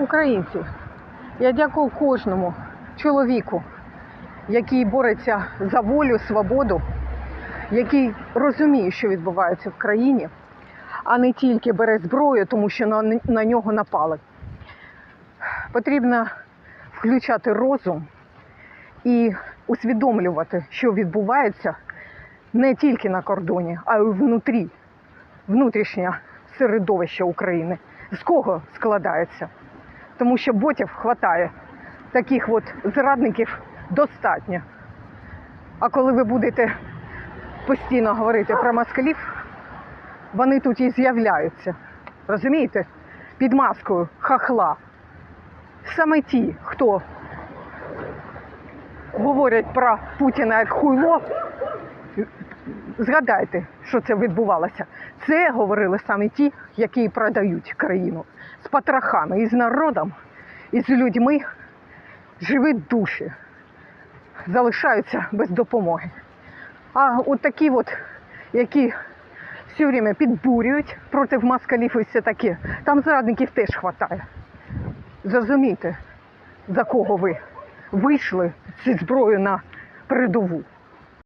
Українці, я дякую кожному чоловіку, який бореться за волю, свободу, який розуміє, що відбувається в країні, а не тільки бере зброю, тому що на, на нього напали. Потрібно включати розум і усвідомлювати, що відбувається не тільки на кордоні, а й внутрі, внутрішнє середовище України. З кого складається? Тому що ботів хватає, таких от зрадників достатньо. А коли ви будете постійно говорити про москалів, вони тут і з'являються. Розумієте? Під маскою хахла. Саме ті, хто говорять про Путіна як хуйло, згадайте, що це відбувалося. Це говорили саме ті, які продають країну з потрохами, і з народом, і з людьми живі душі залишаються без допомоги. А от такі, от, які все время підбурюють проти москалів і все таке, там зрадників теж хватає. Зрозумійте, за кого ви вийшли зі зброєю на передову.